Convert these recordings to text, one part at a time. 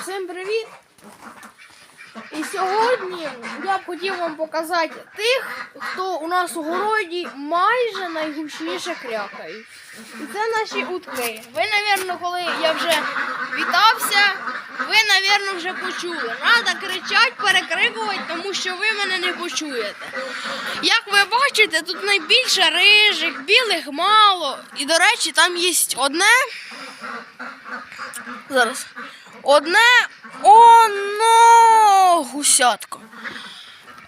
Всім привіт! І сьогодні я б хотів вам показати тих, хто у нас у городі майже найгучніше крякають. І це наші утки. Ви, напевно, коли я вже вітався, ви, напевно, вже почули. Треба кричати, перекрикувати, тому що ви мене не почуєте. Як ви бачите, тут найбільше рижик, білих мало. І, до речі, там є одне. Зараз. Одне оно гусятко.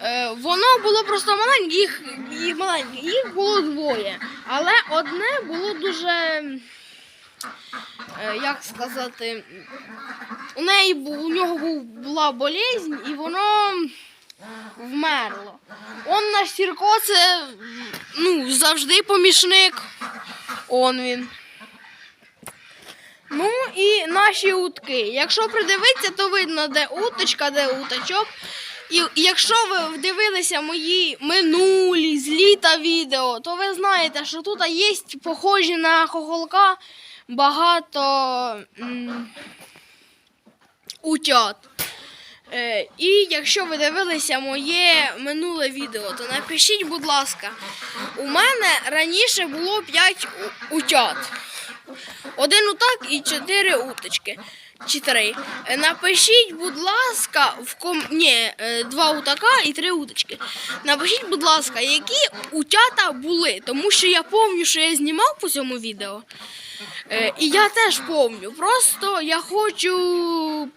Е, воно було просто маленьке, їх, їх маленьке, їх було двоє. Але одне було дуже, е, як сказати, у неї у нього була болезнь і воно вмерло. Он наш Сірко це ну, завжди помічник. Он він. І наші утки. Якщо придивитися, то видно, де уточка, де уточок. І якщо ви дивилися мої минулі з літа відео, то ви знаєте, що тут є похожі на хохолка багато утят. Е, і якщо ви дивилися моє минуле відео, то напишіть, будь ласка, у мене раніше було 5 утят. Один утак і чотири уточки. Чи три. Е, Напишіть, будь ласка, в ком... Ні, е, два утака і три уточки. Напишіть, будь ласка, які утята були, тому що я пам'ятаю, що я знімав по цьому відео. Е, І я теж пам'ятаю. Просто я хочу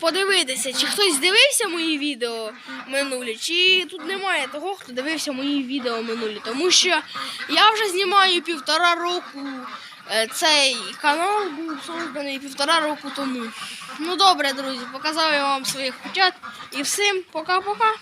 подивитися, чи хтось дивився мої відео минулі, чи тут немає того, хто дивився мої відео минулі. Тому що я вже знімаю півтора року. Е, Цей канал був созданий півтора року тому. Ну добре, друзі, показав я вам своїх кутят. І всім пока-пока.